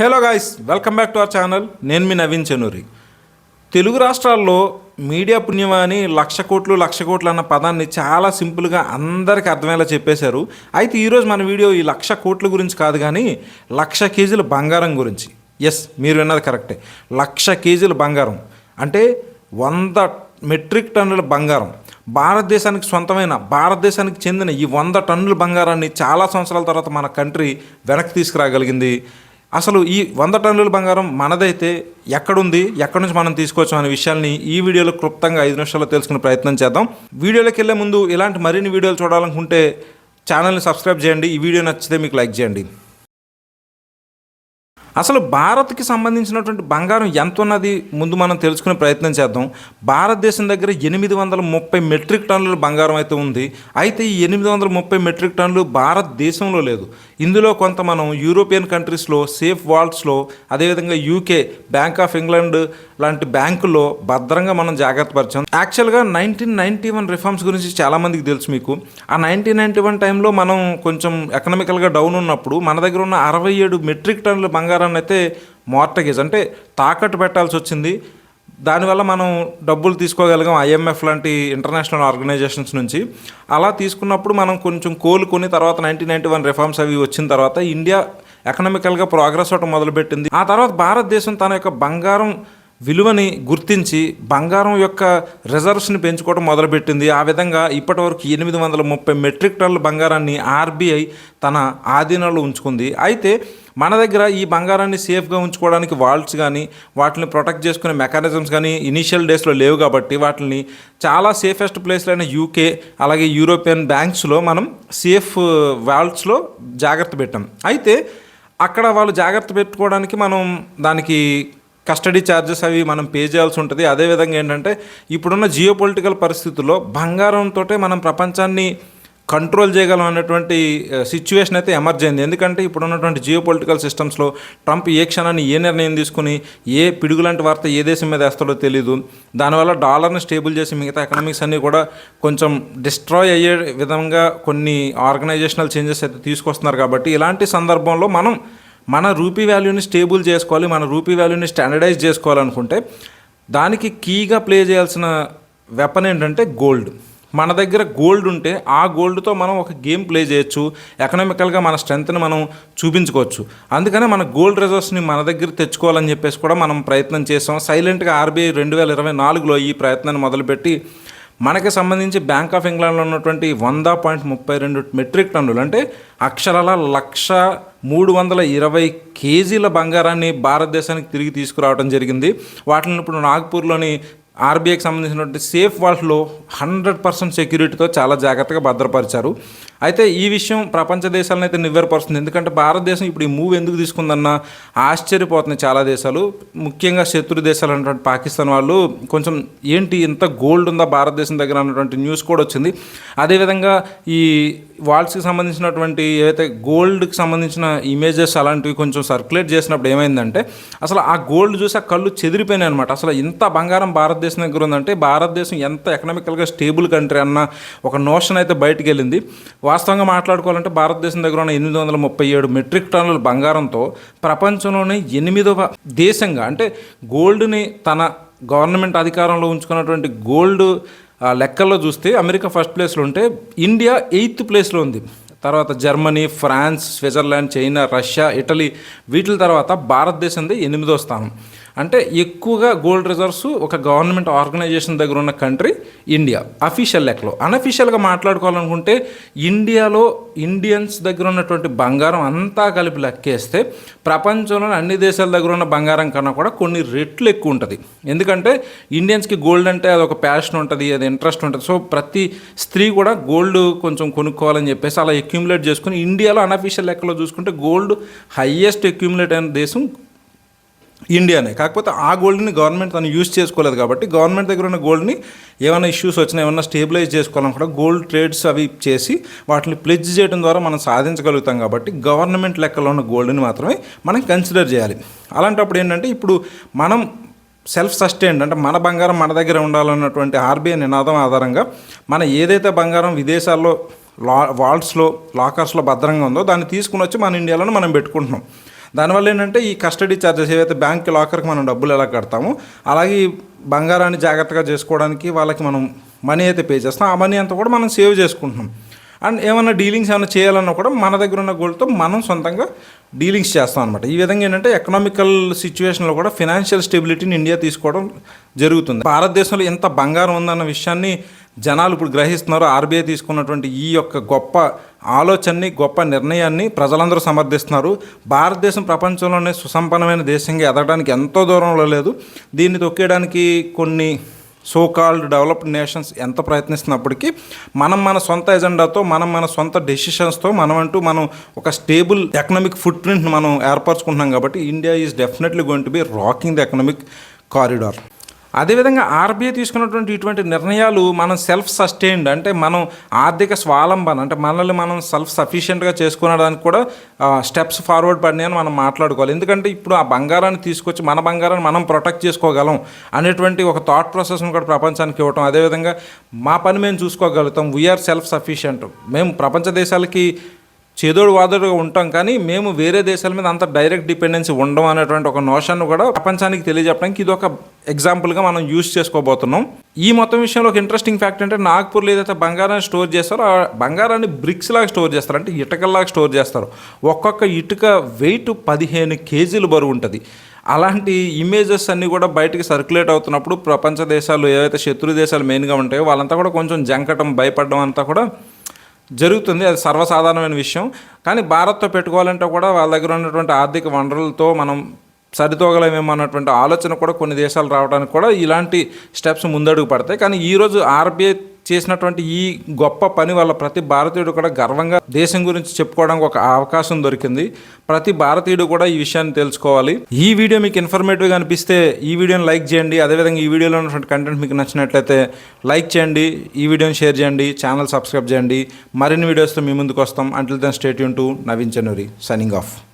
Hello guys welcome back to our channel. నేను మీ నవీన్ చెనూరి. తెలుగు రాష్ట్రాల్లో మీడియా పుణ్యమా అని లక్ష కోట్లు లక్ష కోట్లు అన్న పదాన్ని చాలా సింపుల్గా అందరికీ అర్థమయ్యేలా చెప్పేశారు. అయితే ఈరోజు మన వీడియో ఈ లక్ష కోట్ల గురించి కాదు కానీ లక్ష కేజీల బంగారం గురించి. ఎస్ మీరు విన్నది కరెక్టే. లక్ష కేజీల బంగారం. అంటే వంద మెట్రిక్ టన్నుల బంగారం. భారతదేశానికి సొంతమైన భారతదేశానికి చెందిన ఈ వంద టన్నుల బంగారాన్ని చాలా సంవత్సరాల తర్వాత మన కంట్రీ వెనక్కి తీసుకురాగలిగింది. అసలు ఈ వంద టన్నుల బంగారం మనదైతే ఎక్కడుంది ఎక్కడి నుంచి మనం తీసుకోవచ్చు అనే విషయాన్ని ఈ వీడియోలో క్లుప్తంగా ఐదు నిమిషాల్లో తెలుసుకునే ప్రయత్నం చేద్దాం. వీడియోలోకి వెళ్ళే ముందు ఇలాంటి మరిన్ని వీడియోలు చూడాలనుకుంటే ఛానల్ని సబ్స్క్రైబ్ చేయండి. ఈ వీడియో నచ్చితే మీకు లైక్ చేయండి. అసలు భారత్కి సంబంధించినటువంటి బంగారం ఎంత ఉన్నది ముందు మనం తెలుసుకునే ప్రయత్నం చేద్దాం. భారతదేశం దగ్గర ఎనిమిది వందల ముప్పై మెట్రిక్ టన్నుల బంగారం అయితే ఉంది. అయితే ఈ ఎనిమిది వందల ముప్పై మెట్రిక్ టన్నులు భారతదేశంలో లేదు. ఇందులో కొంత మనం యూరోపియన్ కంట్రీస్లో సేఫ్ వాల్ట్స్లో అదేవిధంగా యూకే బ్యాంక్ ఆఫ్ ఇంగ్లాండ్ లాంటి బ్యాంకుల్లో భద్రంగా మనం జాగ్రత్త పరిచాం. యాక్చువల్గా నైన్టీన్ నైన్టీ వన్ రిఫార్మ్స్ గురించి చాలామందికి తెలుసు మీకు. ఆ నైన్టీన్ నైన్టీ వన్ టైంలో మనం కొంచెం ఎకనామికల్గా డౌన్ ఉన్నప్పుడు మన దగ్గర ఉన్న అరవై ఏడు మెట్రిక్ టన్నుల అయితే మార్టగేజ్ అంటే తాకట్టు పెట్టాల్సి వచ్చింది. దానివల్ల మనం డబ్బులు తీసుకోగలిగాం ఐఎంఎఫ్ లాంటి ఇంటర్నేషనల్ ఆర్గనైజేషన్స్ నుంచి. అలా తీసుకున్నప్పుడు మనం కొంచెం కోలుకొని తర్వాత నైన్టీన్ నైన్టీ వన్ రిఫార్మ్స్ అవి వచ్చిన తర్వాత ఇండియా ఎకనామికల్గా ప్రోగ్రెస్ అవటం మొదలుపెట్టింది. ఆ తర్వాత భారతదేశం తన యొక్క బంగారం విలువని గుర్తించి బంగారం యొక్క రిజర్వ్స్ని పెంచుకోవడం మొదలుపెట్టింది. ఆ విధంగా ఇప్పటివరకు ఎనిమిది వందల ముప్పై మెట్రిక్ టన్నుల బంగారాన్ని ఆర్బీఐ తన ఆధీనంలో ఉంచుకుంది. అయితే మన దగ్గర ఈ బంగారాన్ని సేఫ్గా ఉంచుకోవడానికి వాల్ట్స్ కానీ వాటిని ప్రొటెక్ట్ చేసుకునే మెకానిజమ్స్ కానీ ఇనీషియల్ డేస్లో లేవు కాబట్టి వాటిని చాలా సేఫెస్ట్ ప్లేస్లైన అయిన యూకే అలాగే యూరోపియన్ బ్యాంక్స్లో మనం సేఫ్ వాల్ట్స్లో జాగ్రత్త పెట్టాం. అయితే అక్కడ వాళ్ళు జాగ్రత్త పెట్టుకోవడానికి మనం దానికి కస్టడీ ఛార్జెస్ అవి మనం పే చేయాల్సి ఉంటుంది. అదేవిధంగా ఏంటంటే ఇప్పుడున్న జియో పొలిటికల్ పరిస్థితుల్లో బంగారంతో మనం ప్రపంచాన్ని కంట్రోల్ చేయగలం అన్నటువంటి సిచ్యువేషన్ అయితే ఎమర్జ్ అయింది. ఎందుకంటే ఇప్పుడు ఉన్నటువంటి జియో పొలిటికల్ సిస్టమ్స్లో ట్రంప్ ఏ క్షణాన్ని ఏ నిర్ణయం తీసుకుని ఏ పిడుగులాంటి వార్త ఏ దేశం మీద వేస్తాడో తెలియదు దానివల్ల డాలర్ని స్టేబుల్ చేసి మిగతా ఎకనామిక్స్ అన్నీ కూడా కొంచెం డిస్ట్రాయ్ అయ్యే విధంగా కొన్ని ఆర్గనైజేషనల్ చేంజెస్ అయితే తీసుకొస్తున్నారు. కాబట్టి ఇలాంటి సందర్భంలో మనం మన రూపీ వాల్యూని స్టేబుల్ చేసుకోవాలి మన రూపీ వాల్యూని స్టాండర్డైజ్ చేసుకోవాలనుకుంటే దానికి కీగా ప్లే చేయాల్సిన వెపన్ ఏంటంటే గోల్డ్. మన దగ్గర గోల్డ్ ఉంటే ఆ గోల్డ్తో మనం ఒక గేమ్ ప్లే చేయొచ్చు ఎకనామికల్గా మన స్ట్రెంత్ని మనం చూపించుకోవచ్చు. అందుకనే మన గోల్డ్ రిజర్వ్స్ని మన దగ్గర తెచ్చుకోవాలని చెప్పేసి కూడా మనం ప్రయత్నం చేసాం సైలెంట్గా ఆర్బీఐ రెండు వేల ఇరవై నాలుగులో ఈ ప్రయత్నాన్ని మొదలుపెట్టి మనకి సంబంధించి బ్యాంక్ ఆఫ్ ఇంగ్లాండ్లో ఉన్నటువంటి వంద పాయింట్ ముప్పై రెండు మెట్రిక్ టన్నులు అంటే అక్షరాల లక్ష మూడు వందల ఇరవై కేజీల బంగారాన్ని భారతదేశానికి తిరిగి తీసుకురావడం జరిగింది. వాటిని ఇప్పుడు నాగ్పూర్లోని ఆర్బీఐకి సంబంధించినటువంటి సేఫ్ వాల్ట్లో హండ్రెడ్ పర్సెంట్ సెక్యూరిటీతో చాలా జాగ్రత్తగా భద్రపరిచారు. అయితే ఈ విషయం ప్రపంచ దేశాలను అయితే నివ్వెరపరుస్తుంది. ఎందుకంటే భారతదేశం ఇప్పుడు ఈ మూవ్ ఎందుకు తీసుకుందన్న ఆశ్చర్యపోతున్నాయి చాలా దేశాలు. ముఖ్యంగా శత్రు దేశాలు అన్నటువంటి పాకిస్తాన్ వాళ్ళు కొంచెం ఏంటి ఇంత గోల్డ్ ఉందా భారతదేశం దగ్గర అన్నటువంటి న్యూస్ కూడా వచ్చింది. అదేవిధంగా ఈ వాల్స్కి సంబంధించినటువంటి ఏవైతే గోల్డ్కి సంబంధించిన ఇమేజెస్ అలాంటివి కొంచెం సర్క్యులేట్ చేసినప్పుడు ఏమైందంటే అసలు ఆ గోల్డ్ చూసి ఆ కళ్ళు చెదిరిపోయినాయి అనమాట అసలు ఇంత బంగారం భారతదేశం దగ్గర ఉందంటే భారతదేశం ఎంత ఎకనామికల్గా స్టేబుల్ కంట్రీ అన్న ఒక నోషన్ అయితే బయటకు వెళ్ళింది. వాస్తవంగా మాట్లాడుకోవాలంటే భారతదేశం దగ్గర ఉన్న ఎనిమిది వందల ముప్పై ఏడు మెట్రిక్ టన్నుల బంగారంతో ప్రపంచంలోనే ఎనిమిదవ దేశంగా అంటే గోల్డ్ని తన గవర్నమెంట్ అధికారంలో ఉంచుకున్నటువంటి గోల్డ్ లెక్కల్లో చూస్తే అమెరికా ఫస్ట్ ప్లేస్లో ఉంటే ఇండియా ఎయిత్ ప్లేస్లో ఉంది. తర్వాత Germany France Switzerland China Russia Italy వీటి తర్వాత భారతదేశంది ఎనిమిదో స్థానం. అంటే ఎక్కువగా గోల్డ్ రిజర్వ్స్ ఒక గవర్నమెంట్ ఆర్గనైజేషన్ దగ్గర ఉన్న కంట్రీ ఇండియా అఫీషియల్ లెక్కలో. అన్అఫీషియల్గా మాట్లాడుకోవాలనుకుంటే ఇండియాలో ఇండియన్స్ దగ్గర ఉన్నటువంటి బంగారం అంతా కలిపి లెక్కేస్తే ప్రపంచంలోని అన్ని దేశాల దగ్గర ఉన్న బంగారం కన్నా కూడా కొన్ని రెట్లు ఎక్కువ ఉంటుంది. ఎందుకంటే ఇండియన్స్కి గోల్డ్ అంటే అది ఒక ప్యాషన్ ఉంటుంది అది ఇంట్రెస్ట్ ఉంటుంది. సో ప్రతి స్త్రీ కూడా గోల్డ్ కొంచెం కొనుక్కోవాలని చెప్పేసి అలా అక్యూములేట్ చేసుకుని ఇండియాలో అన్అఫీషియల్ లెక్కలో చూసుకుంటే గోల్డ్ హయ్యెస్ట్ అక్యూములేట్ అయిన దేశం ఇండియానే. కాకపోతే ఆ గోల్డ్ని గవర్నమెంట్ తను యూజ్ చేసుకోలేదు కాబట్టి గవర్నమెంట్ దగ్గర ఉన్న గోల్డ్ని ఏమైనా ఇష్యూస్ వచ్చినా ఏమైనా స్టేబిలైజ్ చేసుకోవాలని కూడా గోల్డ్ ట్రేడ్స్ అవి చేసి వాటిని ప్లెడ్జ్ చేయడం ద్వారా మనం సాధించగలుగుతాం కాబట్టి గవర్నమెంట్ లెక్కలో ఉన్న గోల్డ్ని మాత్రమే మనం కన్సిడర్ చేయాలి. అలాంటప్పుడు ఏంటంటే ఇప్పుడు మనం సెల్ఫ్ సస్టైన్డ్ అంటే మన బంగారం మన దగ్గర ఉండాలన్నటువంటి ఆర్బీఐ నినాదం ఆధారంగా మన ఏదైతే బంగారం విదేశాల్లో లా వాల్ట్స్లో లాకర్స్లో భద్రంగా ఉందో దాన్ని తీసుకుని వచ్చి మన ఇండియాలోనే మనం పెట్టుకుంటున్నాం. దానివల్ల ఏంటంటే ఈ కస్టడీ ఛార్జెస్ ఏవైతే బ్యాంక్ లాకర్కి మనం డబ్బులు ఎలా కడతామో అలాగే బంగారాన్ని జాగ్రత్తగా చేసుకోవడానికి వాళ్ళకి మనం మనీ అయితే పే చేస్తాం. ఆ మనీ అంతా కూడా మనం సేవ్ చేసుకుంటున్నాం. అండ్ ఏమైనా డీలింగ్స్ ఏమైనా చేయాలన్నా కూడా మన దగ్గర ఉన్న గోల్డ్తో మనం సొంతంగా డీలింగ్స్ చేస్తాం అనమాట ఈ విధంగా ఏంటంటే ఎకనామికల్ సిచ్యువేషన్లో కూడా ఫినాన్షియల్ స్టెబిలిటీని ఇండియా తీసుకోవడం జరుగుతుంది. భారతదేశంలో ఎంత బంగారం ఉందన్న విషయాన్ని జనాలు ఇప్పుడు గ్రహిస్తున్నారు ఆర్బీఐ తీసుకున్నటువంటి ఈ యొక్క గొప్ప ఆలోచనని గొప్ప నిర్ణయాన్ని ప్రజలందరూ సమర్థిస్తున్నారు. భారతదేశం ప్రపంచంలోనే సుసంపన్నమైన దేశంగా ఎదగడానికి ఎంతో దూరంలో లేదు. దీన్ని తొక్కేయడానికి కొన్ని సోకాల్డ్ డెవలప్డ్ నేషన్స్ ఎంత ప్రయత్నిస్తున్నప్పటికీ మనం మన సొంత ఎజెండాతో మనం మన సొంత డెసిషన్స్తో మనం అంటూ మనం ఒక స్టేబుల్ ఎకనామిక్ ఫుట్ ప్రింట్ మనం ఏర్పరచుకుంటున్నాం కాబట్టి India is definitely going to be rocking the economic corridor అదేవిధంగా ఆర్బీఐ తీసుకున్నటువంటి ఇటువంటి నిర్ణయాలు మనం సెల్ఫ్ సస్టైన్డ్ అంటే మనం ఆర్థిక స్వాలంబన అంటే మనల్ని మనం సెల్ఫ్ సఫిషియెంట్గా చేసుకునేదానికి కూడా స్టెప్స్ ఫార్వర్డ్ పడినాయని మనం మాట్లాడుకోవాలి. ఎందుకంటే ఇప్పుడు ఆ బంగారాన్ని తీసుకొచ్చి మన బంగారాన్ని మనం ప్రొటెక్ట్ చేసుకోగలం అనేటువంటి ఒక థాట్ ప్రాసెస్ను కూడా ప్రపంచానికి ఇవ్వటం. అదేవిధంగా మా పని మేము చూసుకోగలుగుతాం. వీఆర్ సెల్ఫ్ సఫిషియెంట్ మేము ప్రపంచ దేశాలకి చేదోడు వాదోడుగా ఉంటాం కానీ మేము వేరే దేశాల మీద అంత డైరెక్ట్ డిపెండెన్సీ ఉండడం అనేటువంటి ఒక నోషన్ కూడా ప్రపంచానికి తెలియజెప్పడానికి ఇది ఒక ఎగ్జాంపుల్గా మనం యూజ్ చేసుకోబోతున్నాం. ఈ మొత్తం విషయంలో ఒక ఇంట్రెస్టింగ్ ఫ్యాక్ట్ అంటే నాగ్పూర్లో ఏదైతే బంగారాన్ని స్టోర్ చేస్తారో ఆ బంగారాన్ని బ్రిక్స్ లాగా స్టోర్ చేస్తారు. అంటే ఇటుకల్లాగా స్టోర్ చేస్తారు. ఒక్కొక్క ఇటుక వెయిట్ పదిహేను కేజీలు బరువు ఉంటుంది. అలాంటి ఇమేజెస్ అన్నీ కూడా బయటకి సర్క్యులేట్ అవుతున్నప్పుడు ప్రపంచ దేశాలు ఏవైతే శత్రు దేశాలు మెయిన్గా ఉంటాయో వాళ్ళంతా కూడా కొంచెం జంకటం భయపడడం అంతా కూడా జరుగుతుంది. అది సర్వసాధారణమైన విషయం. కానీ భారత్తో పెట్టుకోవాలంటే కూడా వాళ్ళ దగ్గర ఉన్నటువంటి ఆర్థిక వనరులతో మనం సరితూగలేమేమో అన్నటువంటి ఆలోచన కూడా కొన్ని దేశాలు రావడానికి కూడా ఇలాంటి స్టెప్స్ ముందడుగు పడతాయి. కానీ ఈరోజు ఆర్బీఐ చేసినటువంటి ఈ గొప్ప పని వల్ల ప్రతి భారతీయుడు కూడా గర్వంగా దేశం గురించి చెప్పుకోవడానికి ఒక అవకాశం దొరికింది. ప్రతి భారతీయుడు కూడా ఈ విషయాన్ని తెలుసుకోవాలి. ఈ వీడియో మీకు ఇన్ఫర్మేటివ్గా అనిపిస్తే ఈ వీడియోని లైక్ చేయండి. అదేవిధంగా ఈ వీడియోలో ఉన్నటువంటి కంటెంట్ మీకు నచ్చినట్లయితే లైక్ చేయండి. ఈ వీడియోని షేర్ చేయండి. ఛానల్ సబ్స్క్రైబ్ చేయండి. మరిన్ని వీడియోస్తో మీ ముందుకు వస్తాం. Until then stay Yoon to Naveen Chennuri signing off